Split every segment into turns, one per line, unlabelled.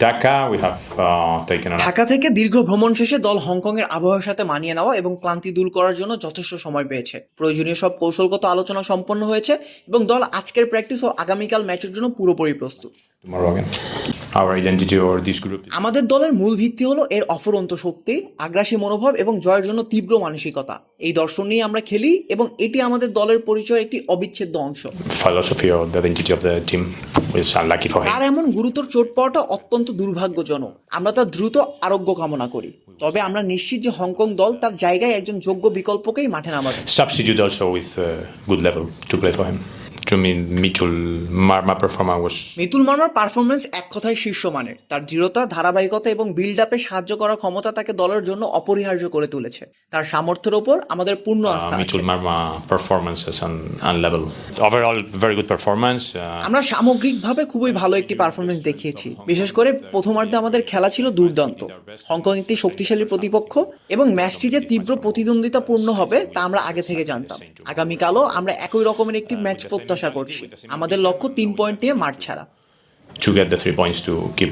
Dhaka, we have uh, taken an
Dhaka থেকে দীর্ঘ ভ্রমণ শেষে দল হংকংয়ের আবহাওয়ার সাথে মানিয়ে নেওয়া এবং ক্লান্তি দূর করার জন্য যথেষ্ট সময় পেয়েছে। প্রয়োজনীয় সব কৌশলগত আলোচনা সম্পন্ন হয়েছে এবং দল আজকের প্র্যাকটিস ও আগামীকাল ম্যাচের জন্য পুরোপুরি প্রস্তুত।
Tomorrow again. Our identity or this group
আমাদের দলের মূল ভিত্তি হলো এর অফুরন্ত শক্তি আগ্রাসী মনোভাব এবং জয়ের জন্য তীব্র মানসিকতা এই দর্শন নিয়ে আমরা খেলি এবং এটি আমাদের দলের পরিচয়ের একটি অবিচ্ছেদ্য অংশ
philosophy or the identity of the team. It's unlucky for him.
তার এমন গুরুতর চোট পাওয়াটা অত্যন্ত দুর্ভাগ্যজনক আমরা তার দ্রুত আরোগ্য কামনা করি তবে আমরা নিশ্চিত যে হংকং দল তার জায়গায় একজন যোগ্য বিকল্পকেই মাঠে নামাবে
Substitute also with uh, good level to play for him. To me, Marma performance was
Mitul murmur performance এক কথায় শীর্ষমানের তার দৃঢ়তা ধারাবাহিকতা এবং বিল্ড আপে সাহায্য করার ক্ষমতা তাকে দলের জন্য অপরিহার্য করে তুলেছে তার সামর্থ্যের ওপর আমাদের পূর্ণ আস্থা
Marma performances and, and level. Overall, very good. Uh,
আমরা সামগ্রিকভাবে খুবই ভালো একটি পারফরমেন্স দেখিয়েছি বিশেষ করে প্রথমার্ধে আমাদের খেলা ছিল দুর্দান্ত হংকং একটি শক্তিশালী প্রতিপক্ষ এবং ম্যাচটি যে তীব্র প্রতিদ্বন্দ্বিতাপূর্ণ হবে তা আমরা আগে থেকে জানতাম আগামীকালও আমরা একই রকমের একটি ম্যাচ প্রত্যাশা করছি। আমাদের লক্ষ্য তিন পয়েন্ট নিয়ে মাঠ ছাড়া।
to get the three points to keep uh,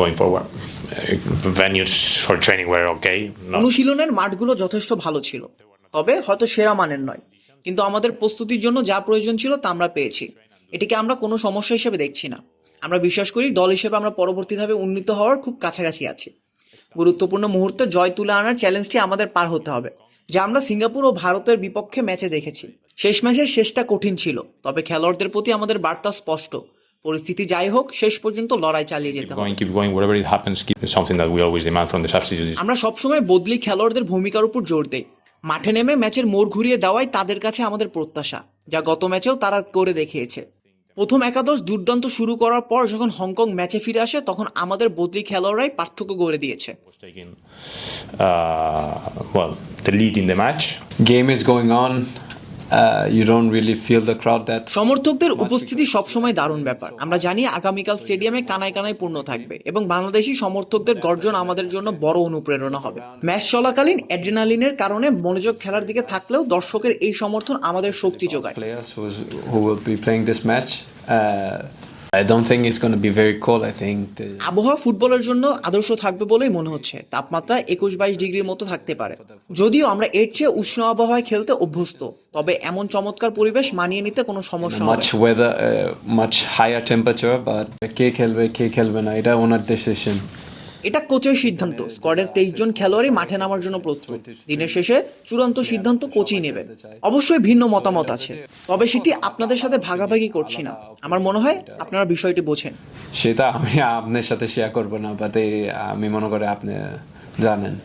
going forward. Uh, venues for training were okay.
অনুশীলনের মাঠগুলো যথেষ্ট ভালো ছিল। তবে হয়তো সেরা মানের নয়। কিন্তু আমাদের প্রস্তুতির জন্য যা প্রয়োজন ছিল তা আমরা পেয়েছি। এটিকে আমরা কোনো সমস্যা হিসেবে দেখছি না। আমরা বিশ্বাস করি দল হিসেবে আমরা পরবর্তীভাবে উন্নীত হওয়ার খুব কাছাকাছি আছি। গুরুত্বপূর্ণ মুহূর্তে জয় তুলে আনার চ্যালেঞ্জটি আমাদের পার হতে হবে যা আমরা সিঙ্গাপুর ও ভারতের বিপক্ষে ম্যাচে দেখেছি। শেষ ম্যাচের শেষটা কঠিন ছিল তবে খেলোয়াড়দের প্রতি আমাদের বার্তা স্পষ্ট। পরিস্থিতি যাই হোক শেষ পর্যন্ত লড়াই চালিয়ে যেতে হবে. আমরা সবসময় বদলি খেলোয়াড়দের ভূমিকার উপর জোর দেই। মাঠে নেমে ম্যাচের মোড় ঘুরিয়ে দেওয়াই তাদের কাছে আমাদের প্রত্যাশা যা গত ম্যাচেও তারা করে দেখিয়েছে। প্রথম একাদশ দুর্দান্ত শুরু করার পর যখন হংকং ম্যাচে ফিরে আসে তখন আমাদের বদলি খেলোয়াড়রাই পার্থক্য গড়ে দিয়েছে।
Was taking uh, well
Uh, you don't really feel the crowd that
সমর্থকদের উপস্থিতি সবসময় দারুণ ব্যাপার। আমরা জানি আগামীকাল স্টেডিয়ামে কানায় কানায় পূর্ণ থাকবে এবং বাংলাদেশি সমর্থকদের গর্জন আমাদের জন্য বড় অনুপ্রেরণা হবে। ম্যাচ চলাকালীন অ্যাড্রিনালিনের কারণে মনোযোগ খেলার দিকে থাকলেও দর্শকের এই সমর্থন আমাদের শক্তি যোগায়।
Players who's, who will be playing this match. I don't think it's going to be very cold. I think the,
আবহাওয়া ফুটবলের জন্য আদর্শ থাকবে বলেই মনে হচ্ছে তাপমাত্রা একুশ বাইশ ডিগ্রির মতো থাকতে পারে যদিও আমরা এর চেয়ে উষ্ণ আবহাওয়ায় খেলতে অভ্যস্ত তবে এমন চমৎকার পরিবেশ মানিয়ে নিতে কোনো সমস্যা
much weather, uh, much higher temperature, but কে খেলবে কে খেলবে না এটা ওনার ডিসিশন
এটা কোচের সিদ্ধান্ত। স্কোয়াডের তেইশ জন খেলোয়াড়ই মাঠে নামার জন্য প্রস্তুত। দিনের শেষে চূড়ান্ত সিদ্ধান্ত কোচই নেবেন। অবশ্যই ভিন্ন মতামত আছে। তবে সেটি আপনাদের সাথে ভাগাভাগি করছি না। আমার মনে হয় আপনারা বিষয়টি বোঝেন।
সেটা আমি আপনার সাথে শেয়ার করব না বাদে আমি মনে করি আপনি জানেন।